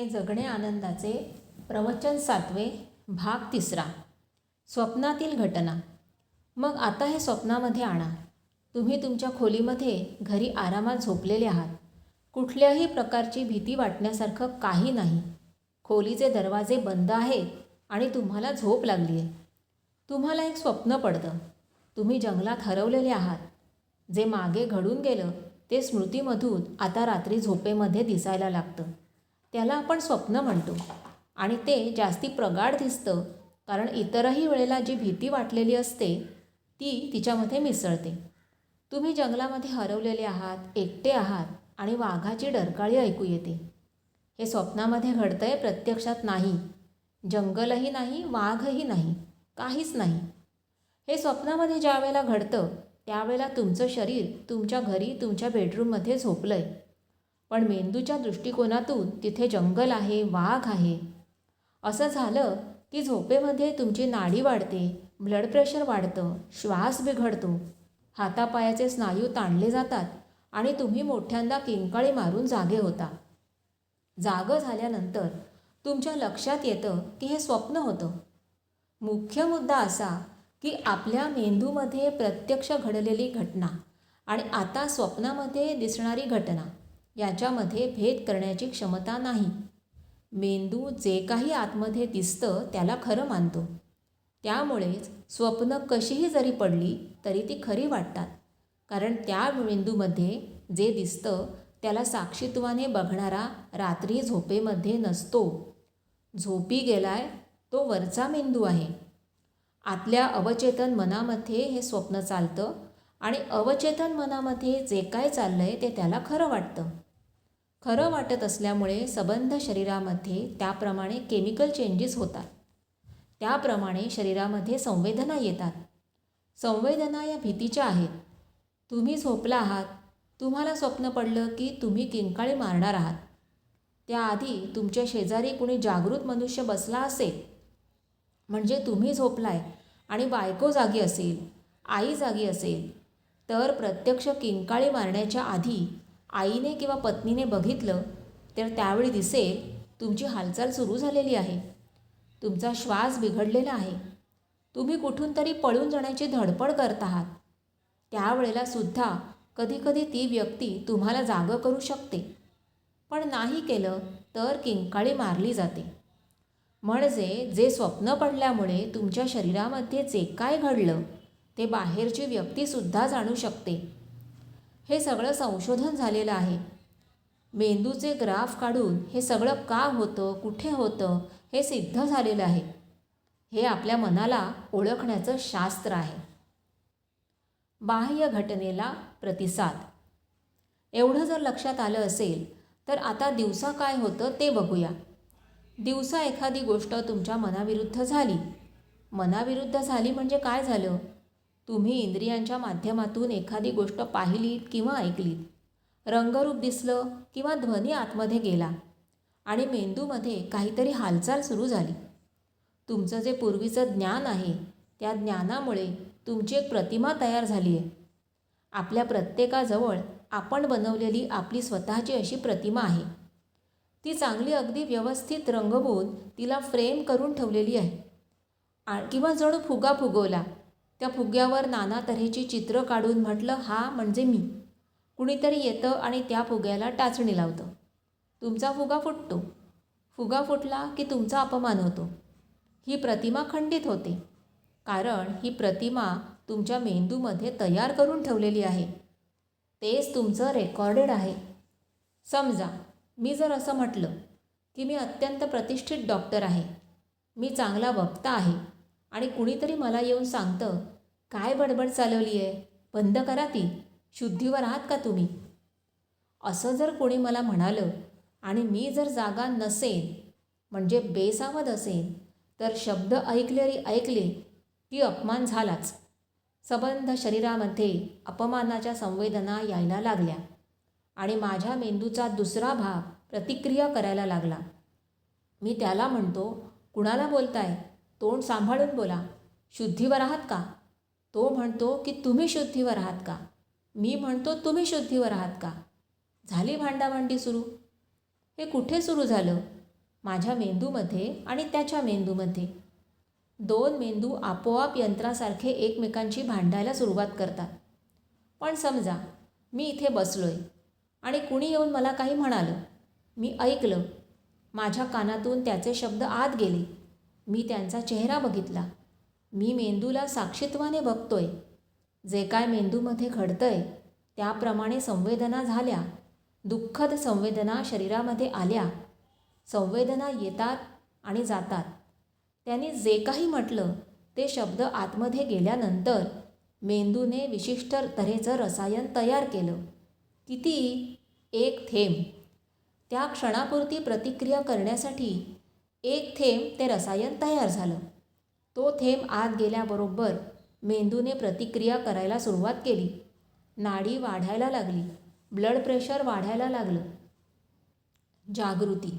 हे जगणे आनंदाचे प्रवचन सातवे भाग तिसरा. स्वप्नातील घटना. मग आता हे स्वप्नामध्ये आणा. तुम्ही तुमच्या खोलीमध्ये घरी आरामात झोपलेले आहात. कुठल्याही प्रकारची भीती वाटण्यासारखं काही नाही. खोलीचे दरवाजे बंद आहेत आणि तुम्हाला झोप लागली आहे. तुम्हाला एक स्वप्न पडतं. तुम्ही जंगलात हरवलेले आहात. जे मागे घडून गेलं ते स्मृतीमधून आता रात्री झोपेमध्ये दिसायला लागतं. त्याला आपण स्वप्न म्हणतो. आणि ते जास्ती प्रगाढ दिसतं कारण इतरही वेळेला जी भीती वाटलेली असते ती तिच्यामध्ये मिसळते. तुम्ही जंगलामध्ये हरवलेले आहात एकटे आहात आणि वाघाची डरकाळी ऐकू येते. हे स्वप्नामध्ये घडतंय प्रत्यक्षात नाही. जंगलही नाही वाघही नाही काहीच नाही. हे स्वप्नामध्ये ज्या वेळेला घडतं त्यावेळेला तुमचं शरीर तुमच्या घरी तुमच्या बेडरूममध्ये झोपलं आहे पण मेंदूच्या दृष्टिकोनातून तिथे जंगल आहे वाघ आहे. असं झालं की झोपेमध्ये तुमची नाडी वाढते ब्लड प्रेशर वाढतं श्वास बिघडतो. हातापायाचे स्नायू ताणले जातात आणि तुम्ही मोठ्यांदा किंकाळी मारून जागे होता. जागं झाल्यानंतर तुमच्या लक्षात येतं की हे स्वप्न होतं. मुख्य मुद्दा असा की आपल्या मेंदूमध्ये प्रत्यक्ष घडलेली घटना आणि आता स्वप्नामध्ये दिसणारी घटना. याच्यामध्ये भेद करण्याची क्षमता नाही. मेंदू जे काही आतमध्ये दिसतं त्याला खरं मानतो. त्यामुळेच स्वप्न कशीही जरी पडली तरी ती खरी वाटतात. कारण त्या मेंदूमध्ये जे दिसतं त्याला साक्षीत्वाने बघणारा रात्री झोपेमध्ये नसतो. झोपी गेलाय तो वरचा मेंदू आहे. आतल्या अवचेतन मनामध्ये हे स्वप्न चालतं आणि अवचेतन मनामध्ये जे काय चाललं आहे ते त्याला खरं वाटतं. खरं वाटत असल्यामुळे सबंध शरीरामध्ये त्याप्रमाणे केमिकल चेंजेस होतात. त्याप्रमाणे शरीरामध्ये संवेदना येतात. संवेदना या भीतीच्या आहेत. तुम्ही झोपला आहात. तुम्हाला स्वप्न पडलं की तुम्ही किंकाळी मारणार आहात. त्याआधी तुमच्या शेजारी कुणी जागृत मनुष्य बसला असेल? म्हणजे तुम्ही झोपलाय आणि बायको जागी असेल आई जागी असेल तर प्रत्यक्ष किंकाळी मारण्याच्या आधी आईने किंवा पत्नीने बघितलं तर त्यावेळी दिसेल तुमची हालचाल सुरू झालेली आहे. तुमचा श्वास बिघडलेला आहे. तुम्ही कुठून तरी पळून जाण्याची धडपड करत आहात. त्यावेळेला सुद्धा कधीकधी ती व्यक्ती तुम्हाला जागं करू शकते. पण नाही केलं तर किंकाळी मारली जाते. म्हणजे जे स्वप्न पडल्यामुळे तुमच्या शरीरामध्ये जे काय घडलं ते बाहेरची व्यक्तीसुद्धा जाणू शकते. हे सगळं संशोधन झालेलं आहे. मेंदूचे ग्राफ काढून हे सगळं का होतं कुठे होतं हे सिद्ध झालेलं आहे. हे आपल्या मनाला ओळखण्याचं शास्त्र आहे. बाह्य घटनेला प्रतिसाद. एवढं जर लक्षात आलं असेल तर आता दिवसा काय होतं ते बघूया. दिवसा एखादी गोष्ट तुमच्या मनाविरुद्ध झाली. मनाविरुद्ध झाली म्हणजे काय झालं? तुम्ही इंद्रियांच्या माध्यमातून एखादी गोष्ट पाहिलीत किंवा ऐकलीत. रंगरूप दिसलं किंवा ध्वनी आतमध्ये गेला आणि मेंदूमध्ये काहीतरी हालचाल सुरू झाली. तुमचं जे पूर्वीचं ज्ञान आहे त्या ज्ञानामुळे तुमची एक प्रतिमा तयार झाली आहे. आपल्या प्रत्येकाजवळ आपण बनवलेली आपली स्वतःची अशी प्रतिमा आहे. ती चांगली अगदी व्यवस्थित रंगवून तिला फ्रेम करून ठेवलेली आहे. किंवा जणू फुगा फुगवला त्या फुग्यावर नाना तऱ्हेची चित्र काढून म्हटलं हा म्हणजे मी. कुणीतरी येतं आणि त्या फुग्याला टाचणी लावतं. तुमचा फुगा फुटतो. फुगा फुटला की तुमचा अपमान होतो. ही प्रतिमा खंडित होते. कारण ही प्रतिमा तुमच्या मेंदूमध्ये तयार करून ठेवलेली आहे. तेच तुमचं रेकॉर्डेड आहे. समजा मी जर असं म्हटलं की मी अत्यंत प्रतिष्ठित डॉक्टर आहे मी चांगला वक्ता आहे आणि कुणीतरी मला येऊन सांगतं काय बडबड चालवली आहे बंद करा ती. शुद्धीवर आहात का तुम्ही? असं जर कोणी मला म्हणालं आणि मी जर जागा नसेन म्हणजे बेसावध असेन तर शब्द ऐकलेरी ऐकले की अपमान झालाच. सबंध शरीरामध्ये अपमानाच्या संवेदना यायला लागल्या आणि माझ्या मेंदूचा दुसरा भाग प्रतिक्रिया करायला लागला. मी त्याला म्हणतो कुणाला बोलताय? तोंड सांभाळून बोला. शुद्धीवर आहात का? तो म्हणतो की तुम्ही शुद्धीवर आहात का? मी म्हणतो तुम्ही शुद्धीवर आहात का? झाली भांडाभांडी सुरू. हे कुठे सुरू झालं? माझ्या मेंदूमध्ये आणि त्याच्या मेंदूमध्ये. दोन मेंदू आपोआप यंत्रासारखे एकमेकांशी भांडायला सुरुवात करतात. पण समजा मी इथे बसलो आहे आणि कुणी येऊन मला काही म्हणालं. मी ऐकलं. माझ्या कानातून त्याचे शब्द आत गेले. मी त्यांचा चेहरा बघितला. मी मेंदूला साक्षित्वाने बघतोय. जे काय मेंदूमध्ये घडतंय त्याप्रमाणे संवेदना झाल्या. दुःखद संवेदना शरीरामध्ये आल्या. संवेदना येतात आणि जातात. त्यांनी जे काही म्हटलं ते शब्द आतमध्ये गेल्यानंतर मेंदूने विशिष्ट तऱ्हेचं रसायन तयार केलं. किती? एक थेंब. त्या क्षणापुरती प्रतिक्रिया करण्यासाठी एक थेंब ते रसायन तयार झालं. तो थेंब आत गेल्याबरोबर मेंदूने प्रतिक्रिया करायला सुरुवात केली. नाडी वाढायला लागली. ब्लड प्रेशर वाढायला लागलं. जागृती.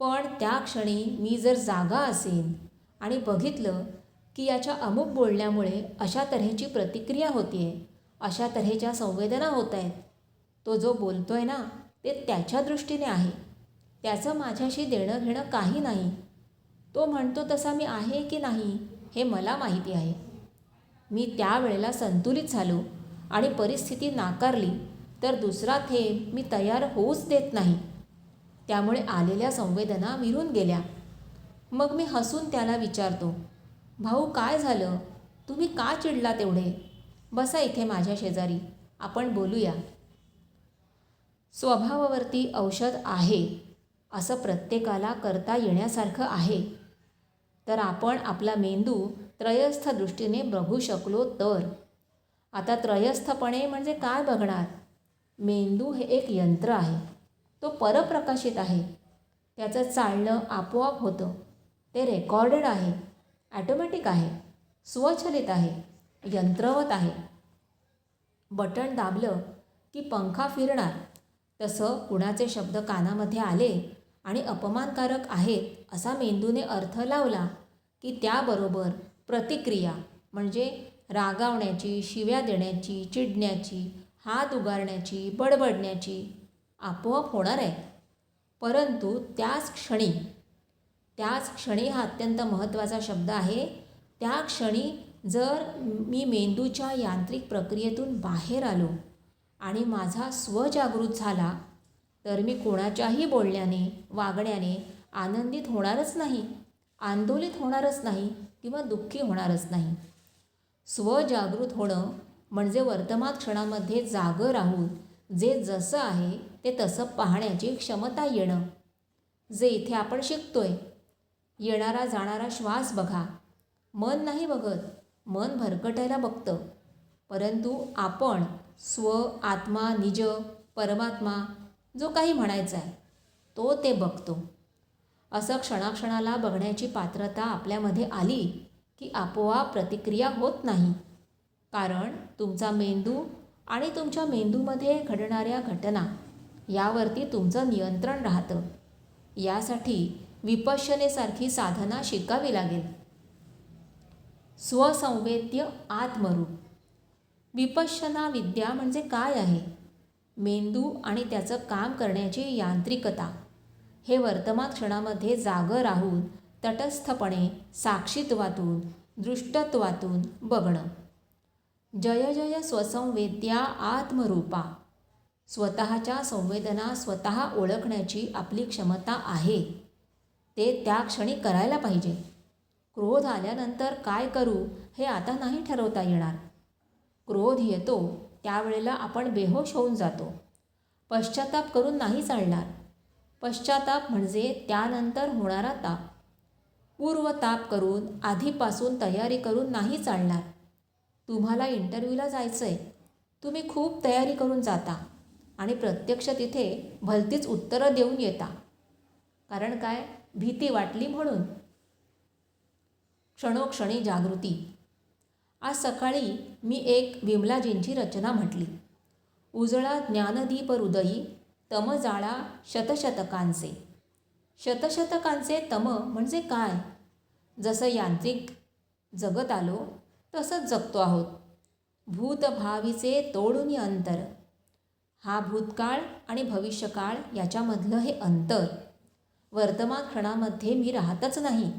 पण त्या क्षणी मी जर जागा असेन आणि बघितलं की याच्या अमुक बोलण्यामुळे अशा तऱ्हेची प्रतिक्रिया होती आहे अशा तऱ्हेच्या संवेदना होत आहेत तो जो बोलतोय ना ते त्याच्या दृष्टीने आहे. त्याचं माझ्याशी देणं घेणं काही नाही. तो म्हणतो तसा मी आहे की नाही हे मला माहिती आहे. मी त्यावेळेला संतुलित झालो आणि परिस्थिती नाकारली तर दुसरा थेंब मी तयार होऊच देत नाही. त्यामुळे आलेल्या संवेदना विरून गेल्या. मग मी हसून त्याला विचारतो भाऊ काय झालं? तुम्ही का चिडला तेवढे बसा इथे माझ्या शेजारी आपण बोलूया. स्वभावावरती औषध आहे. असं प्रत्येकाला करता येण्यासारखं आहे. तर आपण आपला मेंदू त्रयस्थ दृष्टीने बघू शकलो तर. आता त्रयस्थपणे म्हणजे काय बघणार? मेंदू हे एक यंत्र आहे. तो परप्रकाशित आहे. त्याचं चालणं आपोआप होतं. ते रेकॉर्डेड आहे. ॲटोमॅटिक आहे. स्वचलित आहे. यंत्रवत आहे. बटण दाबलं की पंखा फिरणार. तसं कुणाचे शब्द कानामध्ये आले आणि अपमानकारक आहेत असा मेंदूने अर्थ लावला की त्याबरोबर प्रतिक्रिया म्हणजे रागावण्याची शिव्या देण्याची चिडण्याची हात उगारण्याची बडबडण्याची आपोआप होणार आहे. परंतु त्याच क्षणी त्याच क्षणी हा अत्यंत महत्त्वाचा शब्द आहे. त्या क्षणी जर मी मेंदूच्या यांत्रिक प्रक्रियेतून बाहेर आलो आणि माझा स्वजागृत झाला तर मी कोणाच्याही बोलण्याने वागण्याने आनंदित होणारच नाही आंदोलित होणारच नाही किंवा दुःखी होणारच नाही. स्वजागृत होणं म्हणजे वर्तमान क्षणामध्ये जागं राहून जे जसं आहे ते तसं पाहण्याची क्षमता येणं. जे इथे आपण शिकतोय. येणारा जाणारा श्वास बघा. मन नाही बघत मन भरकटायला बघतं. परंतु आपण स्व आत्मा निज परमात्मा जो काही म्हणायचा आहे तो ते बघतो. असं क्षणाक्षणाला बघण्याची पात्रता आपल्यामध्ये आली की आपोआप प्रतिक्रिया होत नाही. कारण तुमचा मेंदू आणि तुमच्या मेंदूमध्ये घडणाऱ्या घटना यावरती तुमचं नियंत्रण राहतं. यासाठी विपश्यनेसारखी साधना शिकावी लागेल. स्वसंवेद्य आत्मरूप. विपश्यना विद्या म्हणजे काय आहे? मेंदू आणि त्याचं काम करण्याची यांत्रिकता. हे वर्तमान क्षणामध्ये जागं राहून तटस्थपणे साक्षीत्वातून दृष्टत्वातून बघणं. जय जय स्वसंवेद्या आत्मरूपा. स्वतःच्या संवेदना स्वतः ओळखण्याची आपली क्षमता आहे. ते त्या क्षणी करायला पाहिजे. क्रोध आल्यानंतर काय करू हे आता नाही ठरवता येणार. क्रोध येतो त्यावेळेला आपण बेहोश होऊन जातो. पश्चाताप करून नाही चालणार. पश्चाताप म्हणजे त्यानंतर होणारा ताप. पूर्वताप करून आधीपासून तयारी करून नाही चालणार. तुम्हाला इंटरव्ह्यूला जायचं आहे तुम्ही खूप तयारी करून जाता आणि प्रत्यक्ष तिथे भलतीच उत्तरं देऊन येता. कारण काय? भीती वाटली म्हणून. क्षणोक्षणी जागृती. आज सकाळी मी एक विमलाजींची रचना म्हटली. उजळा ज्ञानदीप हृदयी तम जाळा शतशतकांचे. शतशतकांचे तम म्हणजे काय? जसं यांत्रिक जगत आलो तसंच जगतो आहोत. भूतभावीचे तोडून अंतर. हा भूतकाळ आणि भविष्यकाळ याच्यामधलं हे अंतर. वर्तमान क्षणामध्ये मी राहतच नाही.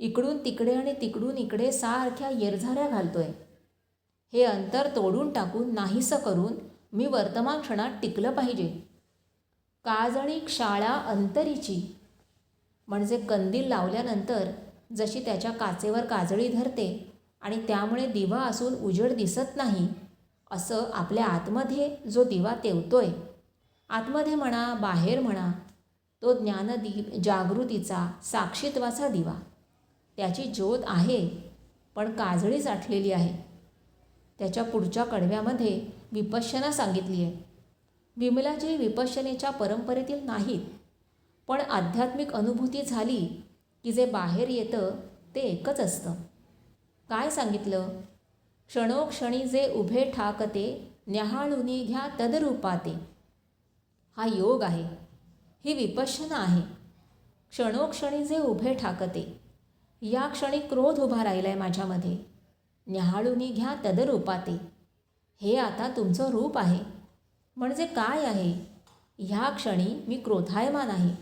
इकडून तिकडे आणि तिकडून इकडे सारख्या येरझाऱ्या घालतोय. हे अंतर तोडून टाकून नाहीसं करून मी वर्तमान क्षणात टिकलं पाहिजे. काजळी शाळा अंतरीची. म्हणजे कंदील लावल्यानंतर जशी त्याच्या काचेवर काजळी धरते आणि त्यामुळे दिवा असून उजेड दिसत नाही असं आपल्या आतमध्ये जो दिवा तेवतोय. आतमध्ये म्हणा बाहेर म्हणा तो ज्ञानदीप जागृतीचा साक्षीत्वाचा दिवा. त्याची ज्योत आहे पण काजळी साठलेली आहे. त्याच्या पुढच्या कडव्यामध्ये विपश्यना सांगितली आहे विमलाजी विपश्यनेच्या परंपरेतील नाहीत पण आध्यात्मिक अनुभूती झाली की जे बाहेर येतं ते एकच असतं. काय सांगितलं? क्षणोक्षणी जे उभे ठाकते न्याहाळुनी घ्या तदरूपाते. हा योग आहे ही विपश्यना आहे. क्षणोक्षणी जे उभे ठाकते या क्षणी क्रोध उभा राहिला आहे माझ्यामध्ये. न्याहाळूनी घ्या तदरूपाते. हे आता तुमचं रूप आहे. म्हणजे काय आहे? ह्या क्षणी मी क्रोधायमान आहे.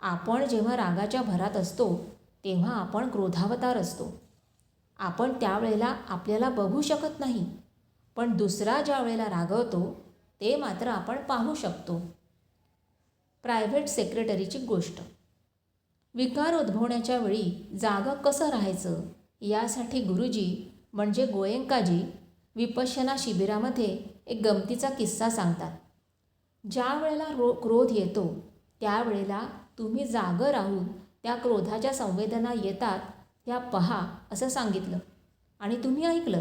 आपण जेव्हा रागाच्या भरात असतो तेव्हा आपण क्रोधावतार असतो. आपण त्यावेळेला आपल्याला बघू शकत नाही. पण दुसरा ज्या वेळेला रागवतो ते मात्र आपण पाहू शकतो. प्रायव्हेट सेक्रेटरीची गोष्ट. विकार उद्भवण्याच्या वेळी जागं कसं राहायचं? यासाठी गुरुजी म्हणजे गोयंकाजी विपश्यना शिबिरामध्ये एक गमतीचा किस्सा सांगतात. ज्या वेळेला रो क्रोध येतो त्यावेळेला तुम्ही जागं राहून त्या क्रोधाच्या संवेदना येतात त्या पहा असं सांगितलं. आणि तुम्ही ऐकलं.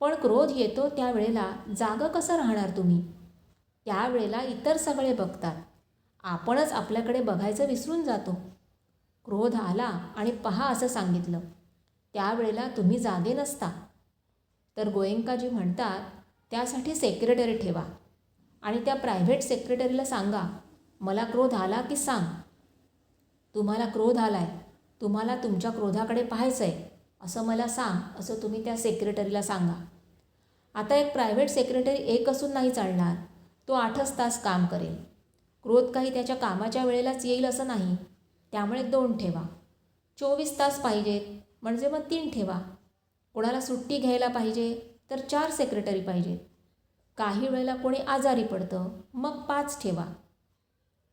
पण क्रोध येतो त्यावेळेला जागं कसं राहणार तुम्ही? त्यावेळेला इतर सगळे बघतात. आपणच आपल्याकडे बघायचं विसरून जातो. क्रोध आला आणि पहा असं सांगितलं. त्यावेळेला तुम्ही जागे नसता. तर गोयंकाजी म्हणतात त्यासाठी सेक्रेटरी ठेवा. आणि त्या प्रायव्हेट सेक्रेटरीला सांगा मला क्रोध आला की सांग. तुम्हाला क्रोध आला आहे तुम्हाला तुमच्या क्रोधाकडे पाहायचं आहे असं मला सांग. असं तुम्ही त्या सेक्रेटरीला सांगा. आता एक प्रायव्हेट सेक्रेटरी एक असून नाही चालणार. तो आठच तास काम करेल. क्रोध काही त्याच्या कामाच्या वेळेलाच येईल असं नाही. त्यामुळे दोन ठेवा. चोवीस तास पाहिजेत म्हणजे मग तीन ठेवा. कोणाला सुट्टी घ्यायला पाहिजे तर चार सेक्रेटरी पाहिजेत. काही वेळेला कोणी आजारी पडतं मग पाच ठेवा.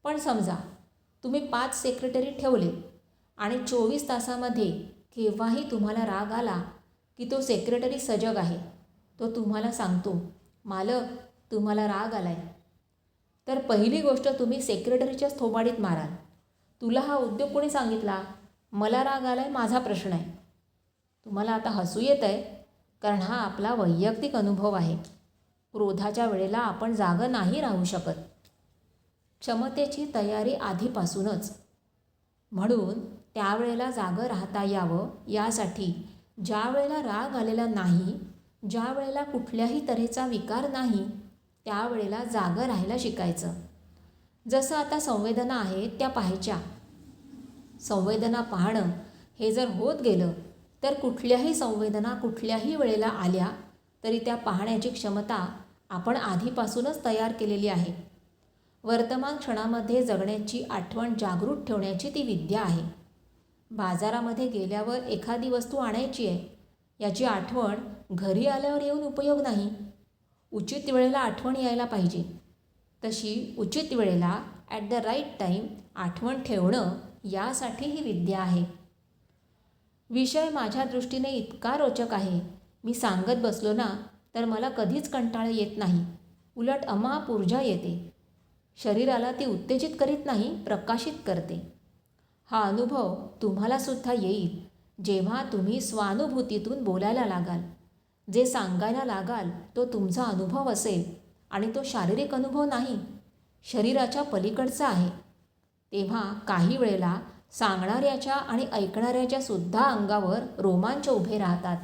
पण समजा तुम्ही पाच सेक्रेटरी ठेवले आणि चोवीस तासामध्ये केव्हाही तुम्हाला राग आला की तो सेक्रेटरी सजग आहे तो तुम्हाला सांगतो मालक तुम्हाला राग आला आहे तर पहिली गोष्ट तुम्ही सेक्रेटरीच्याच थोबाडीत माराल. तुला हा उद्योग कोणी सांगितला? मला राग आला आहे माझा प्रश्न आहे. तुम्हाला आता हसू येत आहे कारण हा आपला वैयक्तिक अनुभव आहे. क्रोधाच्या वेळेला आपण जागं नाही राहू शकत. क्षमतेची तयारी आधीपासूनच. म्हणून त्यावेळेला जागं राहता यावं यासाठी ज्या वेळेला राग आलेला नाही ज्या वेळेला कुठल्याही तऱ्हेचा विकार नाही त्यावेळेला जागं राहायला शिकायचं. जसं आता संवेदना आहेत त्या पाहायच्या. संवेदना पाहणं हे जर होत गेलं तर कुठल्याही संवेदना कुठल्याही वेळेला आल्या तरी त्या पाहण्याची क्षमता आपण आधीपासूनच तयार केलेली आहे. वर्तमान क्षणामध्ये जगण्याची आठवण जागृत ठेवण्याची ती विद्या आहे. बाजारामध्ये गेल्यावर एखादी वस्तू आणायची आहे याची आठवण घरी आल्यावर येऊन उपयोग नाही. उचित वेळेला आठवण यायला पाहिजे. तशी उचित वेळेला ॲट द राईट टाईम आठवण ठेवणं यासाठी ही विद्या आहे. विषय माझ्या दृष्टीने इतका रोचक आहे. मी सांगत बसलो ना तर मला कधीच कंटाळा येत नाही. उलट अमाप ऊर्जा येते. शरीराला ती उत्तेजित करीत नाही प्रकाशित करते. हा अनुभव तुम्हालासुद्धा येईल जेव्हा तुम्ही स्वानुभूतीतून बोलायला लागाल. जे सांगायला लागाल तो तुमचा अनुभव असेल. आणि तो शारीरिक अनुभव नाही शरीराच्या पलीकडचा आहे. तेव्हा काही वेळेला सांगणाऱ्याच्या आणि ऐकणाऱ्याच्या सुद्धा अंगावर रोमांच उभे राहतात.